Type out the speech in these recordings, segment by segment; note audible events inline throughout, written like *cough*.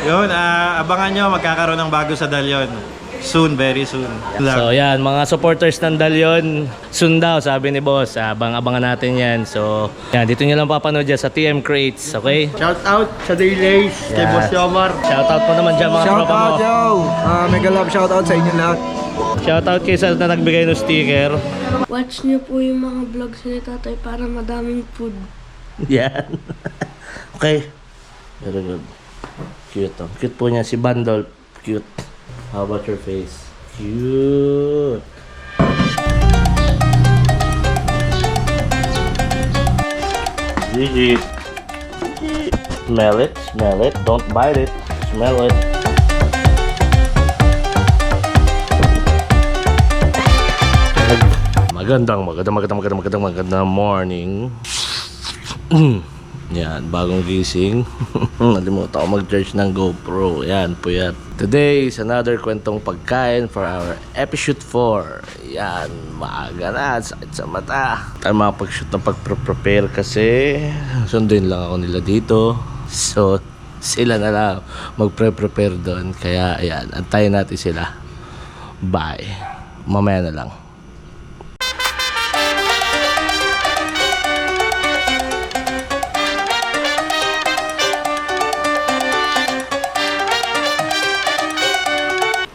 Yun, ah, abangan nyo, magkakaroon ng bago sa Dalyon. Soon, very soon. So yan, mga supporters ng Dalyon, soon daw, sabi ni boss. Abang-abangan natin yan. So, yan, dito nyo lang papanood dyan sa TM Crates, okay? Shout out sa Daylays, kay Yes. Boss Yomar. Shoutout mo naman dyan mga Shout tropa mo. out, yo! Ah, mega love shout out sa inyo lahat. Shoutout kay Sal na nagbigay ng sticker. Watch niyo po yung mga vlogs ni tatay para madaming food. Yan. *laughs* okay. Very good. Cute. Oh. Cute po niya si Bandol. Cute. How about your face? Cute. Gigi. Smell it. Smell it. Don't bite it. Smell it. Magandang, magandang, magandang, magandang, magandang, magandang morning. *sniffs* Yan, bagong gising. *laughs* Nalimutan ako mag-charge ng GoPro. Yan, puyat. Today is another kwentong pagkain for our episode 4. Yan, maaga na. Sakit sa mata. Tayo makapag-shoot ng pag-prepare kasi sundin lang ako nila dito. So, sila na lang magpre-prepare doon. Kaya, ayan, antayin natin sila. Bye. Mamaya na lang.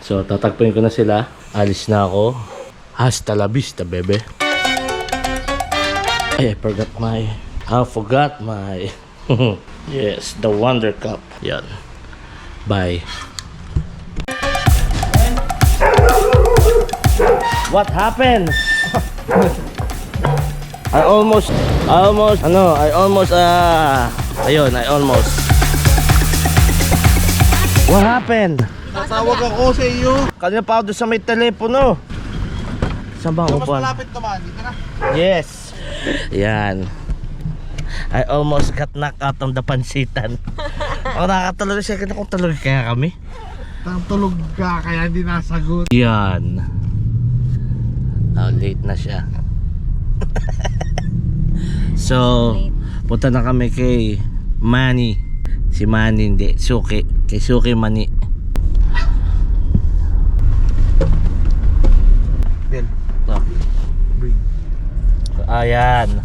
So, tatakpuin ko na sila. Alis na ako. Hasta la vista, bebe. Ay, I forgot my... I forgot my... *laughs* yes, the Wonder Cup. Yan. Bye. What happened? *laughs* I almost... I almost... Ano? I almost... Ah... ayun, I almost... What happened? Tatawag ako sa iyo. Kanina pa ako doon sa may telepono. Saan ba ang upuan? naman, dito na. Yes. Yan. I almost got knocked out of the pansitan. *laughs* Ako nakakatulog siya. Kaya kung tulog kaya kami. Tang tulog ka, kaya hindi nasagot. Yan. Oh, late na siya. *laughs* so, punta na kami kay Manny. Si Manny hindi. Suki. Kay Suki Mani. Ayan.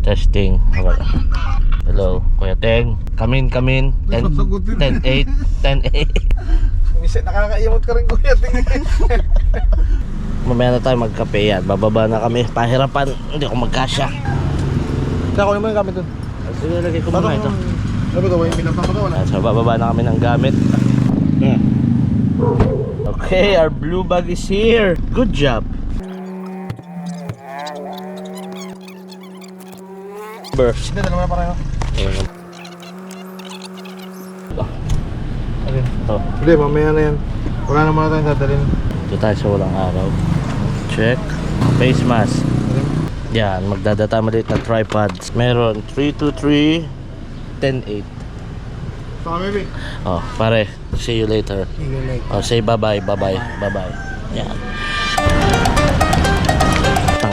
Testing. Hello, Kuya Teng. Come in, come in. 10, Sasagutin. 10, 8, 10, 8. Minsan nakakaimot ka rin kuya. Tingnan. Mamaya na tayo magkape yan. Bababa na kami. Pahirapan. Hindi ko magkasya. Nakunin mo yung gamit dun. Sige, lagay ko muna ito. Ba ito? Yung pinapang ko? Ayan, So, bababa na kami ng gamit. Okay, our blue bag is here. Good job. Burst. Hindi, dalawa na pareho. Ayan. Alin? Ito. Hindi, mamaya na yan. Wala na muna tayong dadalhin. Ito tayo sa walang araw. Check. Face mask. Yan, magdadata maliit na tripods. Meron 323 108. Saka, baby. Oh, pare. See you later. Sige, like. Oh, say bye-bye, bye-bye, bye-bye. Yan.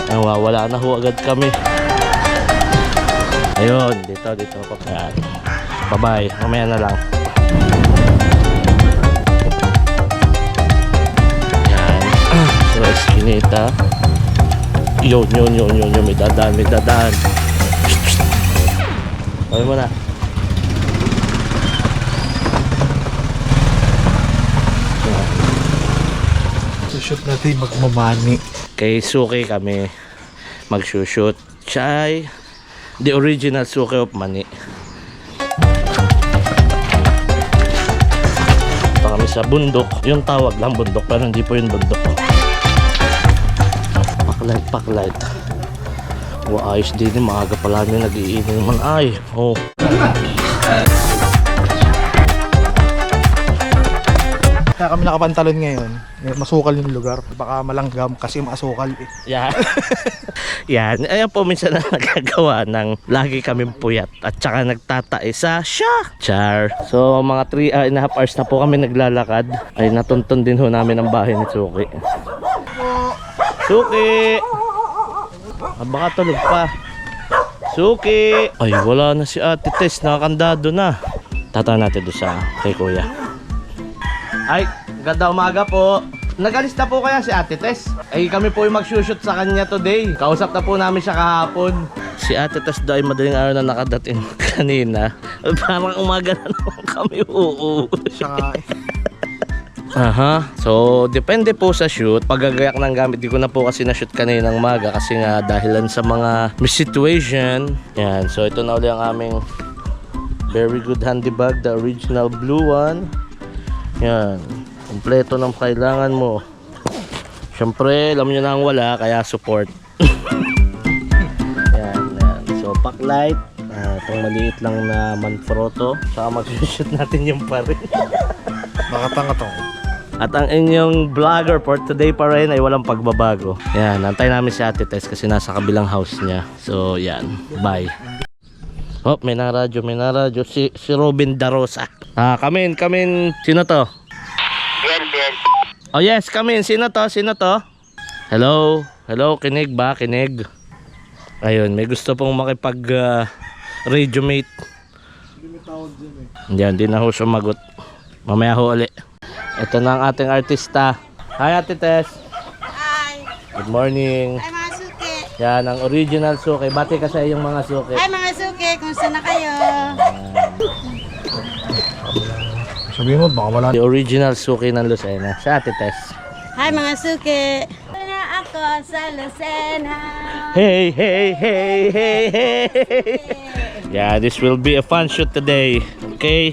Tang, wala na ho agad kami. Ayun, dito, dito pa. Yan. Bye-bye, mamaya na lang. Yan. So, eskinita. Yun, yun, yun, yun, yun. May dadaan, may dadaan. Ayun mo na. Sushoot natin magmamani. Kay Suki kami magsushoot. Siya ay the original Suki of Mani. Ito kami sa bundok. Yung tawag lang bundok pero hindi po yung bundok. Paklight, paklight. Wow, ayos din yung maaga pala nyo nag-iinom naman ay. Oh. Kaya kami nakapantalon ngayon. Eh, Masukal yung lugar. Baka malanggam kasi masukal eh. Yan. *laughs* Yan. Ayan po minsan *laughs* na nagagawa ng lagi kaming puyat at saka nagtatae sa siya. Char. So mga 3 uh, and a half hours na po kami naglalakad. Ay natuntun din ho namin ang bahay ni Suki. Suki! Ah, baka tulog pa. Suki! Ay wala na si Ate Tess. Nakakandado na. Tatanong natin doon sa kay kuya. Ay, ganda umaga po. Nagalis na po kaya si Ate Tess? Ay kami po yung mag-shoot sa kanya today. Kausap na po namin siya kahapon. Si Ate Tess daw ay madaling araw na nakadating *laughs* kanina. Parang umaga na naman kami eh. Aha. So, depende po sa shoot. Paggagayak ng gamit, di ko na po kasi na-shoot kanina ng maga kasi nga dahilan sa mga situation. Yan. So, ito na ulit ang aming very good handy bag, the original blue one. Yan. Kompleto ng kailangan mo. Siyempre, alam nyo na ang wala, kaya support. *laughs* yan, yan. So, pack light. Uh, itong maliit lang na manfrotto. Saka mag-shoot natin yung pa rin. *laughs* Nakatanga to. At ang inyong vlogger for today pa rin ay walang pagbabago. Yan, antay namin si Ate Tess kasi nasa kabilang house niya. So, yan. Bye. Oh, may naradyo, may naradyo. Si, si Robin Darosa. Ah, come in, come in. Sino to? Oh yes, come in. Sino to? Sino to? Hello? Hello, kinig ba? Kinig? Ayun, may gusto pong makipag ah, radio mate. Yan, di na ho sumagot. Mamaya ho ulit. Ito na ang ating artista. Hi, Ate Tess. Hi! Good morning. Ay mga suki! Yan, ang original suki. Bati ka sa iyong mga suki. Ay mga suki! Kumusta na kayo? Sabihin mo, baka wala. The original suki ng Lucena. Si Ate Tess. Hi mga suki! Na ako sa Lucena! Hey, hey, hey, hey, hey. Yeah, this will be a fun shoot today. Okay?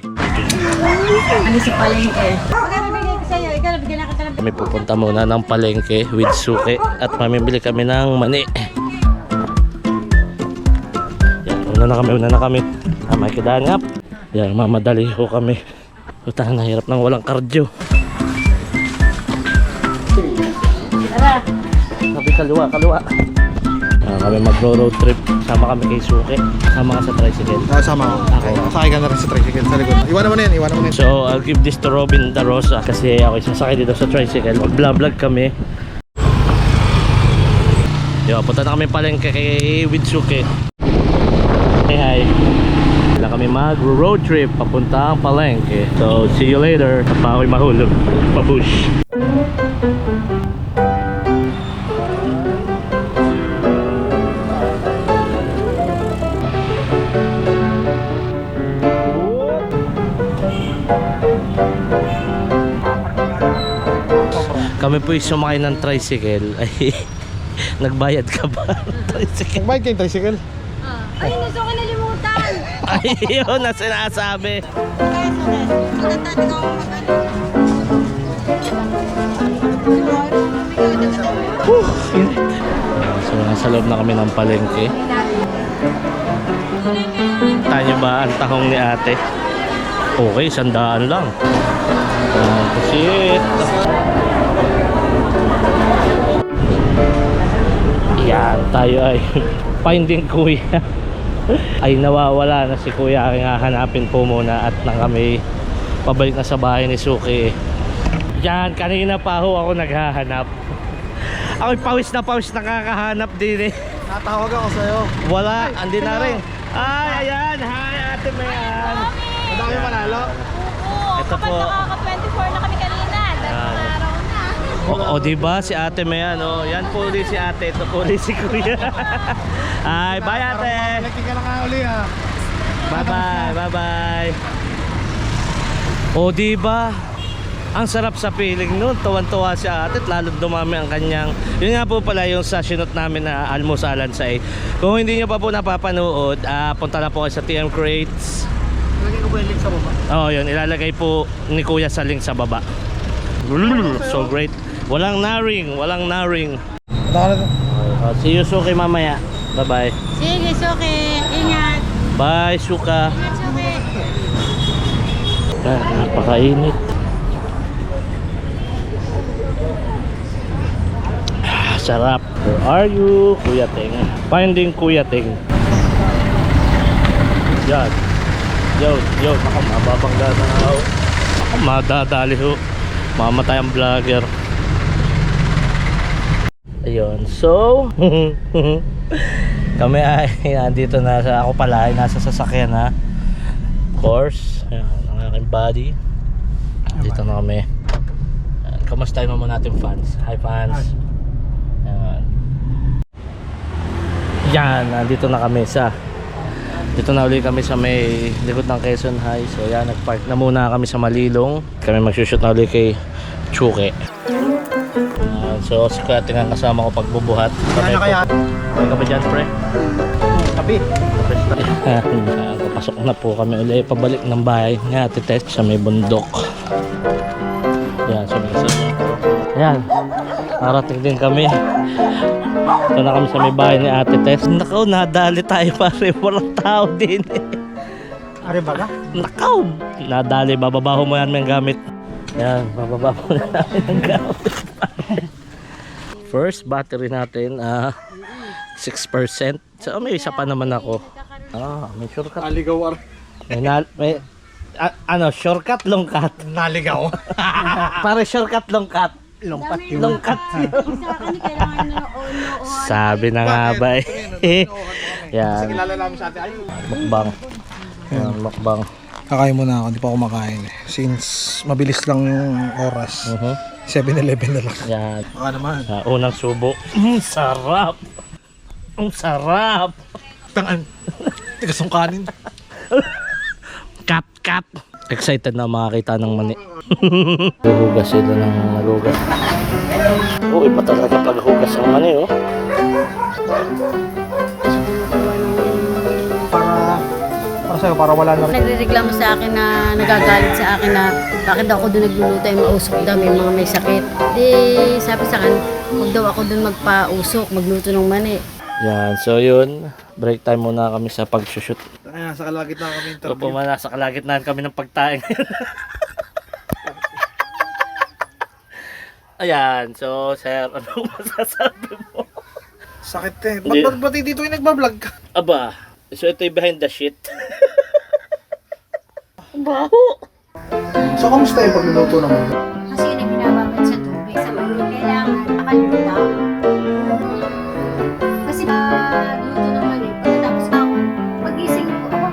Ano sa palengke? Kami pupunta muna ng palengke with suki at mamimili kami ng mani. Yan, una na kami, una na kami. Ah, may kidangap. Yan, mamadali ho kami. Utang na hirap ng walang cardio. Tara! Sabi kaliwa, kaliwa. Ah, kami magro-road trip. Sama kami kay Suki. Sama ka sa tricycle. Ah, sama ko. Okay. Sakay ka na rin sa tricycle sa likod. Iwanan mo na yan, iwanan mo na yan. So, I'll give this to Robin Darosa kasi ako sasakay dito sa tricycle. Mag-vlog kami. Yo, punta na kami palengke kay Witsuke. Hey, hi. Kami mag-road trip papuntang palengke. So, see you later. Pa ako'y mahulog. Pabush. Kami po sumakay ng tricycle. *laughs* Ay, nagbayad ka ba? *laughs* tricycle. Nagbayad kayong tricycle? Ay, gusto ko nalimutan! Ay, yun na sinasabi. Ko mag-ano. So, nasa loob na kami ng palengke. Tayo ba ang tahong ni ate? Okay, sandaan lang. Ah, Pusit. Yan, tayo ay *laughs* finding kuya. Ay nawawala na si kuya. Aking hahanapin po muna at nang kami pabalik na sa bahay ni Suki. Yan, kanina pa ho ako naghahanap. *laughs* Ako'y pawis na pawis nakakahanap din eh. Natawag ako sa'yo. Wala, andi na rin. Ay, ayan. Hi, ate Mayan. Madami manalo. Ito po. nakaka-24 na kami kanina. Yan. araw na. O, o di ba si Ate Mayan, oh. Yan po ulit si Ate, ito po ulit si Kuya. *laughs* Ay, bye Ate. Nagting ka na nga uli ha. Bye-bye, bye-bye. O di ba? Ang sarap sa feeling noon, tuwan-tuwa si ate at lalo dumami ang kanyang yun nga po pala yung sa sinot namin na almusalan sa eh. Kung hindi nyo pa po napapanood, ah, punta na po kayo sa TM Crates. Lagay ko ba yung link sa baba? Oo, yun. Ilalagay po ni Kuya sa link sa baba. So great. Walang naring, walang naring. Uh, see you Suki mamaya. Bye-bye. Sige, suki. Ingat. Bye, Suka. Ingat, suki. Ah, napakainit. Ah, sarap. Where are you, Kuya Ting? Finding Kuya Ting. Yan. Yo, yo, baka mababangga na ako. Baka madadali ho. Mamatay ang vlogger. Ayun. So, *laughs* kami ay nandito na sa ako pala ay nasa sasakyan na. course, ayan, ang aking body. Dito na kami. Ayan, kamusta yung mga natin fans? Hi fans. Ayan. Yan, nandito na kami sa dito na uli kami sa may likod ng Quezon High. So yan, nagpark na muna kami sa Malilong. Kami magsushoot na uli kay Chuke. Ayan, so, si Kuya Ting ang kasama ko pagbubuhat. Ano kaya? Kaya? Ka ba dyan, pre? *laughs* Ayan, papasok na po kami ulit. Pabalik ng bahay nga Ate Tess sa may bundok. Yan sa may isa. Yan narating din kami. Ito na kami sa may bahay ni Ate Tess nakaw nadali tayo pare. Walang tao din Ari ba ka? nakaw! Nadali bababaho mo yan ng gamit yan na namin ng gamit. First battery natin ah 6% so may isa pa naman ako. Ah may shortcut. Naligaw. may, na, may a- ano shortcut longkat Naligaw. *laughs* para shortcut longkat Lungkat yun. longkat Sa akin, kailangan na oo, sabi na nga ba eh. Yan. Kilala namin sa ate ay. mukbang. Yan mukbang Kakain muna ako, di pa ako makain eh. Since mabilis lang yung oras. uh 7-Eleven na lang. yan Baka naman. Ah, unang subo mm, sarap ang sarap Tangan. Tigas ng kanin. kat kat excited na makakita ng mani *laughs* Huhugas sila ng nagugas Oo, iba talaga paghugas ng mani oh sa'yo, para wala na rin. Nagre-reklamo sa akin na nagagalit sa akin na bakit daw ako doon nagluluto ay mausok daw may mga may sakit. Di sabi sa akin, huwag daw ako doon magpausok, magluto ng mani. Yan, so yun, break time muna kami sa pag-shoot. Kaya sa kalagit na kami So po nasa kalagitnaan kami ng pagtaing. *laughs* Ayan, so sir, *laughs* ano masasabi mo? Sakit eh. Ba't, ba't, ba't dito yung nagbablog ka? Aba, so ito yung behind the shit. *laughs* Baho! So, kamusta yung pagluluto mga? Kasi yun ay binababad sa tubig. Sa mga kailangan nakalutaw. Kasi pag luto ng mani, pagkatapos ako, pag-gising ko, ako,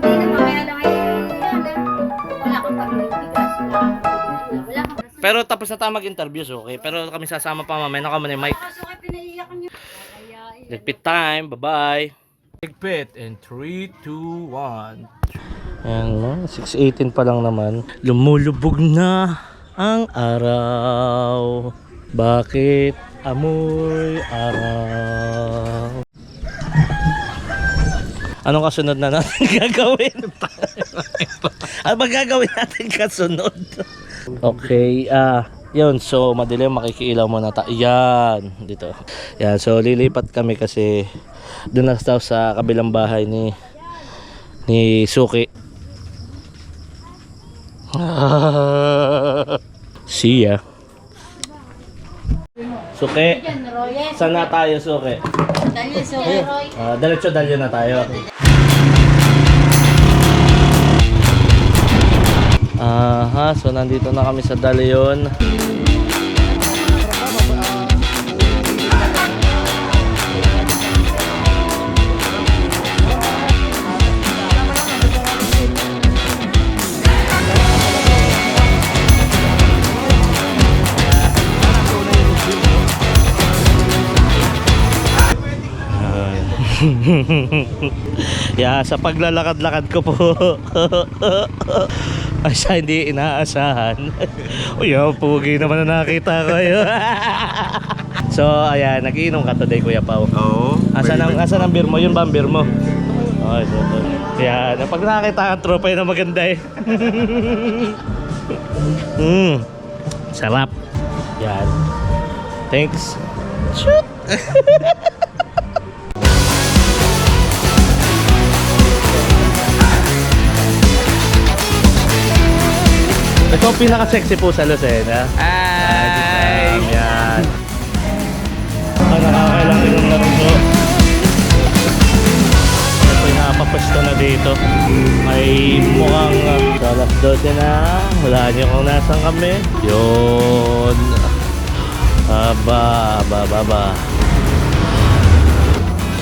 hindi naman kaya lang eh, wala kang pag-ibigas, wala kang wala kang Pero tapos na tayo mag-interviews, okay? Pero kami sasama pa mamaya. Naka muna yung mic. Ligpit time, bye-bye. Ligpit in 3, 2, 1. Ayan, no? 6.18 pa lang naman. Lumulubog na ang araw. Bakit amoy araw? Anong kasunod na natin *laughs* gagawin? ano ba gagawin natin kasunod? okay, ah, yun, so madilim makikiilaw muna tayo. Yan, dito. Yan, so lilipat kami kasi doon daw sa kabilang bahay ni ni Suki. *laughs* See ya. Suki, saan na tayo? Dali, so, Roy. Ah, diretso dalyo na tayo. Aha, so nandito na kami sa Dalyon. *laughs* yeah, sa paglalakad-lakad ko po. *laughs* Ay, siya hindi inaasahan. *laughs* Uy, oh, pugi naman na nakita ko yun. so, ayan, nagiinom ka today, Kuya Pao. Oo. Asan ang, asan ang beer mo? Yun ba ang beer mo? Okay, so, so. Yan, pag nakakita ang tropa yun maganda eh. mm, sarap. Yan. Thanks. Shoot! Ito ang pinaka-sexy po sa Lucena. Hi! Yan. Ah, nakakailang na rin po. Ito yung nakapapwesto na dito. Ay mukhang alas 12 na. Wala niyo kung nasan kami. Yun. Aba, aba, aba, aba.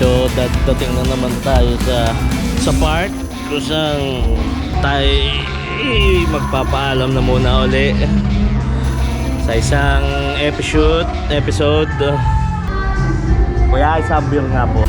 So, dat dating na naman tayo sa sa park. Kusang tayo magpapaalam na muna uli. Sa isang episode episode. Kuya isang beer nga po